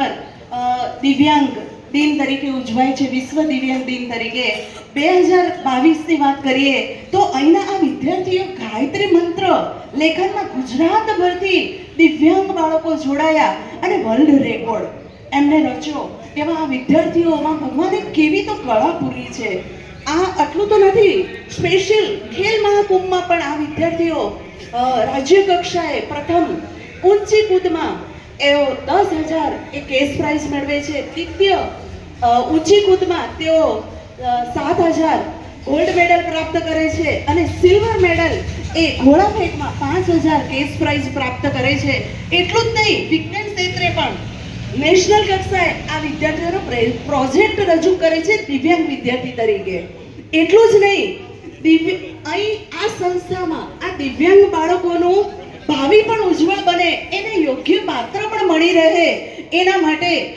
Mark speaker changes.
Speaker 1: અ, દિવ્યાંગ દિન તરીકે ઉજવાય છે વિશ્વ દિવ્યાંગ દિન તરીકે. બે હજાર બાવીસની વાત કરીએ તો અહીંના આ વિદ્યાર્થીઓ ગાયત્રી મંત્ર લેખનમાં ગુજરાતભરથી દિવ્યાંગ બાળકો જોડાયા અને વર્લ્ડ રેકોર્ડ એમને રચ્યો. એવા આ વિદ્યાર્થીઓમાં ભગવાને કેવી તો કળા પૂરી છે. આ આટલું તો નથી સ્પેશિયલ ખેલ મહાકુંભમાં પણ આ વિદ્યાર્થીઓ રાજ્ય કક્ષાએ પ્રથમ ઊંચી કૂદમાં એઓ દસ હજાર એ કેસ પ્રાઇઝ મેળવે છે. દ્વિતીય ઊંચી કૂદમાં તેઓ સાત હજાર ગોલ્ડ મેડલ પ્રાપ્ત કરે છે અને સિલ્વર મેડલ એ ઘોડા ફેંકમાં પાંચ હજાર કેસ પ્રાઇઝ પ્રાપ્ત કરે છે. એટલું જ નહીં, વિજ્ઞાન ક્ષેત્રે પણ નેશનલ કક્ષાએ આ વિદ્યાર્થીઓનો પ્રોજેક્ટ રજૂ કરે છે દિવ્યાંગ વિદ્યાર્થી તરીકે. એટલું જ નહીં, દિવ્ય, અહીં આ સંસ્થામાં આ દિવ્યાંગ બાળકોનું ભાવિ પણ ઉજ્જવળ બને, એને મળી રહે. એના માટે